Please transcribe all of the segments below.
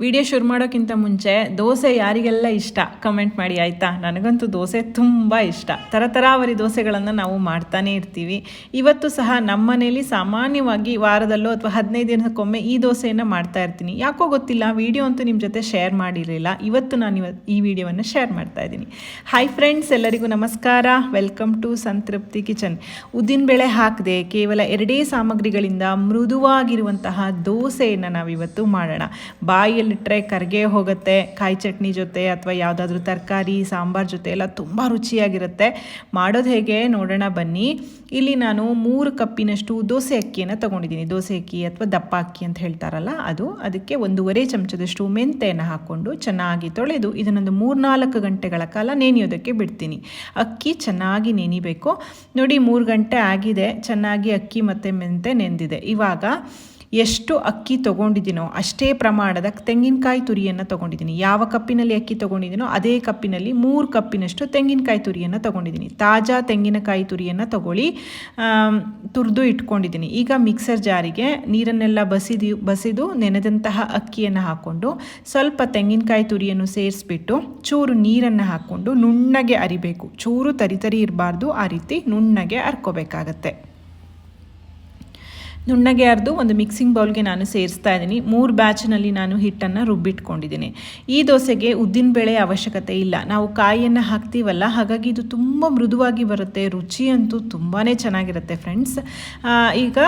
Video ಶುರು ಮಾಡೋಕ್ಕಿಂತ ಮುಂಚೆ ದೋಸೆ ಯಾರಿಗೆಲ್ಲ ಇಷ್ಟ? ಕಮೆಂಟ್ ಮಾಡಿ, ಆಯಿತಾ? ನನಗಂತೂ ದೋಸೆ ತುಂಬ ಇಷ್ಟ. ತರತರಾವರಿ ದೋಸೆಗಳನ್ನು ನಾವು ಮಾಡ್ತಾನೆ ಇರ್ತೀವಿ. ಇವತ್ತು ಸಹ ನಮ್ಮ ಮನೇಲಿ ಸಾಮಾನ್ಯವಾಗಿ ವಾರದಲ್ಲೋ ಅಥವಾ ಹದಿನೈದು ದಿನಕ್ಕೊಮ್ಮೆ ಈ ದೋಸೆಯನ್ನು ಮಾಡ್ತಾ ಇರ್ತೀನಿ. ಯಾಕೋ ಗೊತ್ತಿಲ್ಲ, ವಿಡಿಯೋ ಅಂತೂ ನಿಮ್ಮ ಜೊತೆ ಶೇರ್ ಮಾಡಿರಲಿಲ್ಲ. ಇವತ್ತು ನಾನು ಇವ ಈ ವಿಡಿಯೋವನ್ನು ಶೇರ್ ಮಾಡ್ತಾ ಇದ್ದೀನಿ. ಹಾಯ್ ಫ್ರೆಂಡ್ಸ್ ಎಲ್ಲರಿಗೂ ನಮಸ್ಕಾರ. ವೆಲ್ಕಮ್ ಟು ಸಂತೃಪ್ತಿ ಕಿಚನ್ ಉದ್ದಿನಬೇಳೆ ಹಾಕದೆ ಕೇವಲ ಎರಡೇ ಸಾಮಗ್ರಿಗಳಿಂದ ಮೃದುವಾಗಿರುವಂತಹ ದೋಸೆಯನ್ನು ನಾವಿವತ್ತು ಮಾಡೋಣ. ಬಾಯಲ್ಲಿಟ್ಟರೆ ಕರ್ಗೆ ಹೋಗುತ್ತೆ, ಕಾಯಿ ಚಟ್ನಿ ಜೊತೆ ಅಥವಾ ಯಾವುದಾದ್ರೂ ತರಕಾರಿ, ಸಾಂಬಾರ್ ಜೊತೆ ಎಲ್ಲ ತುಂಬ ರುಚಿಯಾಗಿರುತ್ತೆ. ಮಾಡೋದು ಹೇಗೆ ನೋಡೋಣ ಬನ್ನಿ. ಇಲ್ಲಿ ನಾನು ಮೂರು ಕಪ್ಪಿನಷ್ಟು ದೋಸೆ ಅಕ್ಕಿಯನ್ನು ತೊಗೊಂಡಿದ್ದೀನಿ. ದೋಸೆ ಅಕ್ಕಿ ಅಥವಾ ದಪ್ಪ ಅಕ್ಕಿ ಅಂತ ಹೇಳ್ತಾರಲ್ಲ, ಅದು ಅದಕ್ಕೆ ಒಂದೂವರೆ ಚಮಚದಷ್ಟು ಮೆಂತೆಯನ್ನು ಹಾಕ್ಕೊಂಡು ಚೆನ್ನಾಗಿ ತೊಳೆದು ಇದನ್ನೊಂದು ಮೂರ್ನಾಲ್ಕು ಗಂಟೆಗಳ ಕಾಲ ನೆನೆಯೋದಕ್ಕೆ ಬಿಡ್ತೀನಿ. ಅಕ್ಕಿ ಚೆನ್ನಾಗಿ ನೆನಿಬೇಕು ನೋಡಿ ಮೂರು ಗಂಟೆ ಆಗಿದೆ. ಚೆನ್ನಾಗಿ ಅಕ್ಕಿ ಮತ್ತು ಮೆಂತೆ ನೆಂದಿದೆ. ಇವಾಗ ಎಷ್ಟು ಅಕ್ಕಿ ತೊಗೊಂಡಿದ್ದೀನೋ, ಅಷ್ಟೇ ಪ್ರಮಾಣದ ತೆಂಗಿನಕಾಯಿ ತುರಿಯನ್ನು ತೊಗೊಂಡಿದ್ದೀನಿ. ಯಾವ ಕಪ್ಪಿನಲ್ಲಿ ಅಕ್ಕಿ ತೊಗೊಂಡಿದ್ದೀನೋ, ಅದೇ ಕಪ್ಪಿನಲ್ಲಿ ಮೂರು ಕಪ್ಪಿನಷ್ಟು ತೆಂಗಿನಕಾಯಿ ತುರಿಯನ್ನು ತೊಗೊಂಡಿದ್ದೀನಿ. ತಾಜಾ ತೆಂಗಿನಕಾಯಿ ತುರಿಯನ್ನು ತಗೊಳ್ಳಿ. ತುರಿದು ಇಟ್ಕೊಂಡಿದ್ದೀನಿ. ಈಗ ಮಿಕ್ಸರ್ ಜಾರಿಗೆ ನೀರನ್ನೆಲ್ಲ ಬಸಿದು ಬಸಿದು ನೆನೆದಂತಹ ಅಕ್ಕಿಯನ್ನು ಹಾಕ್ಕೊಂಡು ಸ್ವಲ್ಪ ತೆಂಗಿನಕಾಯಿ ತುರಿಯನ್ನು ಸೇರಿಸ್ಬಿಟ್ಟು ಚೂರು ನೀರನ್ನು ಹಾಕ್ಕೊಂಡು ನುಣ್ಣಗೆ ಅರಿಬೇಕು. ಚೂರು ತರಿತರಿ ತರಿ ಇರಬಾರ್ದು. ಆ ರೀತಿ ನುಣ್ಣಗೆ ಅರ್ಕೋಬೇಕಾಗತ್ತೆ. ನುಣ್ಣಗೆ ಅರ್ದು ಒಂದು ಮಿಕ್ಸಿಂಗ್ ಬೌಲ್ಗೆ ನಾನು ಸೇರಿಸ್ತಾ ಇದ್ದೀನಿ. ಮೂರು ಬ್ಯಾಚ್ನಲ್ಲಿ ನಾನು ಹಿಟ್ಟನ್ನು ರುಬ್ಬಿಟ್ಕೊಂಡಿದ್ದೀನಿ. ಈ ದೋಸೆಗೆ ಉದ್ದಿನ ಬೇಳೆ ಅವಶ್ಯಕತೆ ಇಲ್ಲ. ನಾವು ಕಾಯಿಯನ್ನು ಹಾಕ್ತೀವಲ್ಲ, ಹಾಗಾಗಿ ಇದು ತುಂಬ ಮೃದುವಾಗಿ ಬರುತ್ತೆ. ರುಚಿ ಅಂತೂ ತುಂಬಾ ಚೆನ್ನಾಗಿರುತ್ತೆ ಫ್ರೆಂಡ್ಸ್ ಈಗ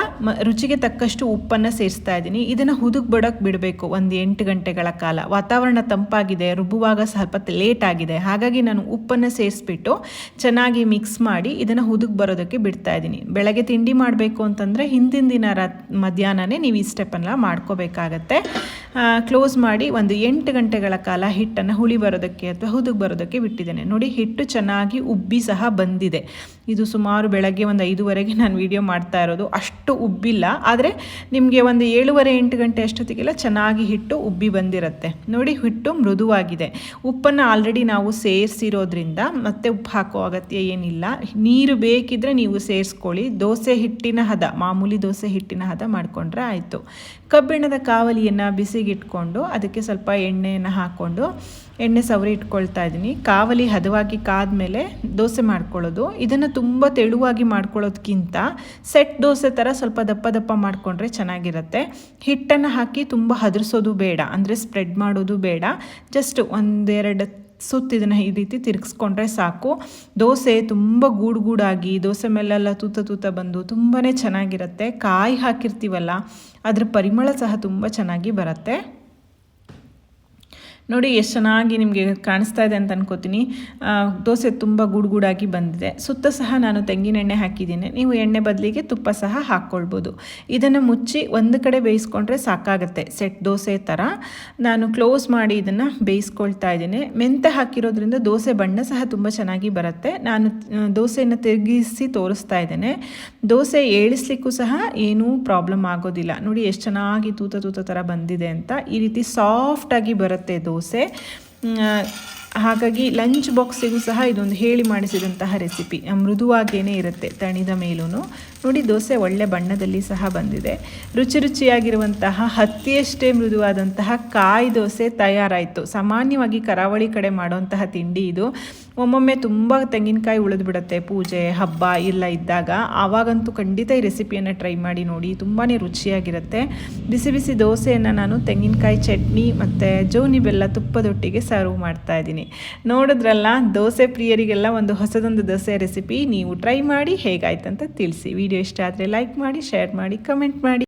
ರುಚಿಗೆ ತಕ್ಕಷ್ಟು ಉಪ್ಪನ್ನು ಸೇರಿಸ್ತಾ ಇದ್ದೀನಿ. ಇದನ್ನು ಹುದುಗ್ ಬಡೋಕ್ಕೆ ಬಿಡಬೇಕು ಒಂದು ಎಂಟು ಗಂಟೆಗಳ ಕಾಲ. ವಾತಾವರಣ ತಂಪಾಗಿದೆ, ರುಬ್ಬುವಾಗ ಸ್ವಲ್ಪ ಲೇಟ್ ಆಗಿದೆ. ಹಾಗಾಗಿ ನಾನು ಉಪ್ಪನ್ನು ಸೇರಿಸ್ಬಿಟ್ಟು ಚೆನ್ನಾಗಿ ಮಿಕ್ಸ್ ಮಾಡಿ ಇದನ್ನು ಹುದುಗ್ ಬರೋದಕ್ಕೆ ಬಿಡ್ತಾ ಇದ್ದೀನಿ. ಬೆಳಗ್ಗೆ ತಿಂಡಿ ಮಾಡಬೇಕು ಅಂತಂದರೆ ಹಿಂದಿನ ದಿನ ಮಧ್ಯಾಹ್ನನೇ ನೀವು ಈ ಸ್ಟೆಪ್ಪನ್ನೆಲ್ಲ ಮಾಡ್ಕೋಬೇಕಾಗತ್ತೆ. ಕ್ಲೋಸ್ ಮಾಡಿ ಒಂದು ಎಂಟು ಗಂಟೆಗಳ ಕಾಲ ಹಿಟ್ಟನ್ನು ಹುಳಿ ಬರೋದಕ್ಕೆ ಅಥವಾ ಹುದುಗ್ ಬರೋದಕ್ಕೆ ಬಿಟ್ಟಿದ್ದೇನೆ. ನೋಡಿ, ಹಿಟ್ಟು ಚೆನ್ನಾಗಿ ಉಬ್ಬಿ ಸಹ ಬಂದಿದೆ. ಇದು ಸುಮಾರು ಬೆಳಗ್ಗೆ ಒಂದು ಐದುವರೆಗೆ ನಾನು ವಿಡಿಯೋ ಮಾಡ್ತಾ ಇರೋದು. ಅಷ್ಟು ಉಬ್ಬಿಲ್ಲ. ಆದರೆ ನಿಮಗೆ ಒಂದು ಏಳುವರೆ, ಎಂಟು ಗಂಟೆ ಅಷ್ಟೊತ್ತಿಗೆಲ್ಲ ಚೆನ್ನಾಗಿ ಹಿಟ್ಟು ಉಬ್ಬಿ ಬಂದಿರುತ್ತೆ. ನೋಡಿ, ಹಿಟ್ಟು ಮೃದುವಾಗಿದೆ. ಉಪ್ಪನ್ನು ಆಲ್ರೆಡಿ ನಾವು ಸೇರಿಸಿರೋದ್ರಿಂದ ಮತ್ತೆ ಉಪ್ಪು ಹಾಕೋ ಅಗತ್ಯ ಏನಿಲ್ಲ. ನೀರು ಬೇಕಿದ್ರೆ ನೀವು ಸೇರಿಸ್ಕೊಳ್ಳಿ. ದೋಸೆ ಹಿಟ್ಟಿನ ಹದ, ಮಾಮೂಲಿ ದೋಸೆ ಹಿಟ್ಟಿನ ಹದ ಮಾಡಿಕೊಂಡ್ರೆ ಆಯಿತು. ಕಬ್ಬಿಣದ ಕಾವಲಿಯನ್ನು ಬಿಸಿಗಿಟ್ಕೊಂಡು ಅದಕ್ಕೆ ಸ್ವಲ್ಪ ಎಣ್ಣೆಯನ್ನು ಹಾಕ್ಕೊಂಡು ಎಣ್ಣೆ ಸವರಿ ಇಟ್ಕೊಳ್ತಾ ಇದ್ದೀನಿ. ಕಾವಲಿ ಹದವಾಗಿ ಕಾದ್ಮೇಲೆ ದೋಸೆ ಮಾಡ್ಕೊಳ್ಳೋದು. ಇದನ್ನು ತುಂಬ ತೆಳುವಾಗಿ ಮಾಡ್ಕೊಳ್ಳೋದಕ್ಕಿಂತ ಸೆಟ್ ದೋಸೆ ಥರ ಸ್ವಲ್ಪ ದಪ್ಪ ದಪ್ಪ ಮಾಡಿಕೊಂಡ್ರೆ ಚೆನ್ನಾಗಿರುತ್ತೆ. ಹಿಟ್ಟನ್ನು ಹಾಕಿ ತುಂಬ ಹದರಿಸೋದು ಬೇಡ. ಅಂದರೆ ಸ್ಪ್ರೆಡ್ ಮಾಡೋದು ಬೇಡ. ಜಸ್ಟ್ ಒಂದೆರಡು ಸುತ್ತ ಇದನ್ನು ಈ ರೀತಿ ತಿರುಗಿಸ್ಕೊಂಡ್ರೆ ಸಾಕು. ದೋಸೆ ತುಂಬ ಗೂಡು ಗೂಡಾಗಿ, ದೋಸೆ ಮೇಲೆಲ್ಲ ತೂತ ತೂತ ಬಂದು ತುಂಬಾ ಚೆನ್ನಾಗಿರುತ್ತೆ. ಕಾಯಿ ಹಾಕಿರ್ತೀವಲ್ಲ, ಅದ್ರ ಪರಿಮಳ ಸಹ ತುಂಬ ಚೆನ್ನಾಗಿ ಬರುತ್ತೆ. ನೋಡಿ, ಎಷ್ಟು ಚೆನ್ನಾಗಿ ನಿಮಗೆ ಕಾಣಿಸ್ತಾ ಇದೆ ಅಂತ ಅನ್ಕೋತೀನಿ. ದೋಸೆ ತುಂಬ ಗುಡುಗುಡಾಗಿ ಬಂದಿದೆ. ಸುತ್ತ ಸಹ ನಾನು ತೆಂಗಿನ ಎಣ್ಣೆ ಹಾಕಿದ್ದೀನಿ. ನೀವು ಎಣ್ಣೆ ಬದಲಿಗೆ ತುಪ್ಪ ಸಹ ಹಾಕ್ಕೊಳ್ಬೋದು ಇದನ್ನು ಮುಚ್ಚಿ ಒಂದು ಕಡೆ ಬೇಯಿಸ್ಕೊಂಡ್ರೆ ಸಾಕಾಗುತ್ತೆ. ಸೆಟ್ ದೋಸೆ ಥರ ನಾನು ಕ್ಲೋಸ್ ಮಾಡಿ ಇದನ್ನು ಬೇಯಿಸ್ಕೊಳ್ತಾ ಇದ್ದೀನಿ. ಮೆಂತೆ ಹಾಕಿರೋದ್ರಿಂದ ದೋಸೆ ಬಣ್ಣ ಸಹ ತುಂಬ ಚೆನ್ನಾಗಿ ಬರುತ್ತೆ. ನಾನು ದೋಸೆಯನ್ನು ತಿರುಗಿಸಿ ತೋರಿಸ್ತಾ ಇದ್ದೇನೆ. ದೋಸೆ ಏಳಿಸ್ಲಿಕ್ಕೂ ಸಹ ಏನೂ ಪ್ರಾಬ್ಲಮ್ ಆಗೋದಿಲ್ಲ. ನೋಡಿ, ಎಷ್ಟು ಚೆನ್ನಾಗಿ ತೂತ ತೂತ ಥರ ಬಂದಿದೆ ಅಂತ. ಈ ರೀತಿ ಸಾಫ್ಟಾಗಿ ಬರುತ್ತೆ ದೋಸೆ. ದೋಸೆ ಹಾಗಾಗಿ ಲಂಚ್ ಬಾಕ್ಸಿಗೂ ಸಹ ಇದೊಂದು ಹೇಳಿ ಮಾಡಿಸಿದಂತಹ ರೆಸಿಪಿ ಮೃದುವಾಗೇನೆ ಇರುತ್ತೆ ತಣಿದ ಮೇಲೂ ನೋಡಿ ದೋಸೆ ಒಳ್ಳೆ ಬಣ್ಣದಲ್ಲಿ ಸಹ ಬಂದಿದೆ. ರುಚಿ ರುಚಿಯಾಗಿರುವಂತಹ ಹತ್ತಿಯಷ್ಟೇ ಮೃದುವಾದಂತಹ ಕಾಯಿ ದೋಸೆ ತಯಾರಾಯಿತು. ಸಾಮಾನ್ಯವಾಗಿ ಕರಾವಳಿ ಕಡೆ ಮಾಡುವಂತಹ ತಿಂಡಿ ಇದು. ಒಮ್ಮೊಮ್ಮೆ ತುಂಬ ತೆಂಗಿನಕಾಯಿ ಉಳಿದು ಬಿಡುತ್ತೆ. ಪೂಜೆ, ಹಬ್ಬ ಎಲ್ಲ ಇದ್ದಾಗ. ಆವಾಗಂತೂ ಖಂಡಿತ ಈ ರೆಸಿಪಿಯನ್ನು ಟ್ರೈ ಮಾಡಿ ನೋಡಿ. ತುಂಬಾ ರುಚಿಯಾಗಿರುತ್ತೆ. ಬಿಸಿ ಬಿಸಿ ದೋಸೆಯನ್ನು ನಾನು ತೆಂಗಿನಕಾಯಿ ಚಟ್ನಿ ಮತ್ತು ಜೋನಿ ಬೆಲ್ಲ ತುಪ್ಪದೊಟ್ಟಿಗೆ ಸರ್ವ್ ಮಾಡ್ತಾ ಇದ್ದೀನಿ. ನೋಡಿದ್ರಲ್ಲ, ದೋಸೆ ಪ್ರಿಯರಿಗೆಲ್ಲ ಒಂದು ಹೊಸದೊಂದು ದೋಸೆ ರೆಸಿಪಿ ನೀವು ಟ್ರೈ ಮಾಡಿ ಹೇಗಾಯ್ತಂತ ತಿಳಿಸಿ. ವಿಡಿಯೋ ಇಷ್ಟ ಆದರೆ ಲೈಕ್ ಮಾಡಿ ಶೇರ್ ಮಾಡಿ ಕಮೆಂಟ್ ಮಾಡಿ.